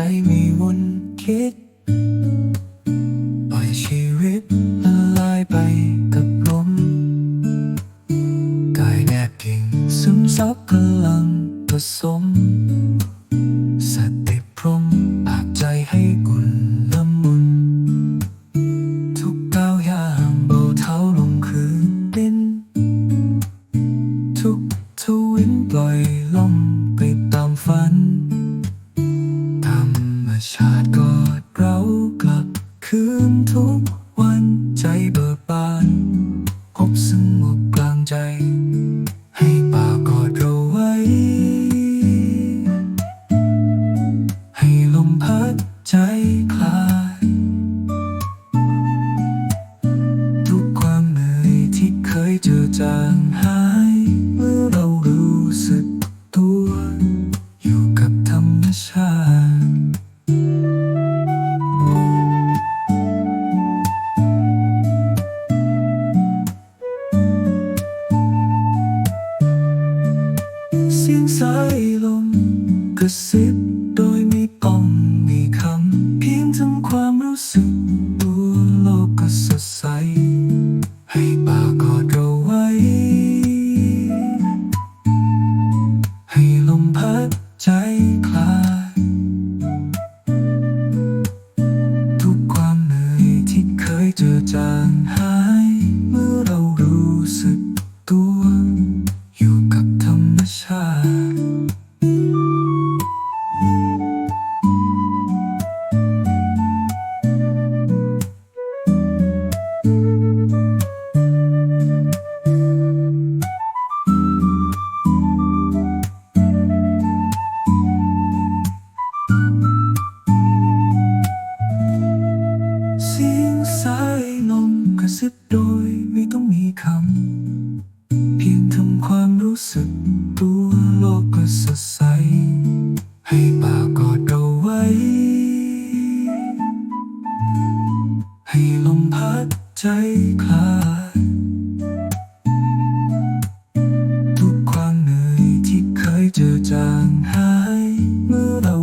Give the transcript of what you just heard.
ใจมีวนคิด ปล่อยชีวิตละลายไปกับลมกายแนบพิงซึมซับพลังผสม สติพรมอากใจให้อุ่นละมุน ทุกก้าวย่างเบาเท้าลงคืนดิน ทุกทวินปล่อยลม กวันใจเบิกบานพบสงบกลางใจ ให้ป่ากอดเราไว้ ให้ลมพัดใจคลาย ทุกความเหนื่อยที่เคยเจอจางหาย สียงสายลมกระซิบโดยไม่ต้องมีคำ เพียงทำความรู้สึกตัวโลกก็สดใส ให้ป่ากอดเราไว้ ให้ลมพัดใจคลาย ทุกความเหนื่อยที่เคยเจอจาง เสียโดยไม่ต้องมีคำ เพียงทำความรู้สึกตัวโลกก็สดใส ให้ปากกอดเราไว้ ให้ลมพัดใจคลายทุกความเหนื่อยที่เคยเจอจางหาย เมื่อเรา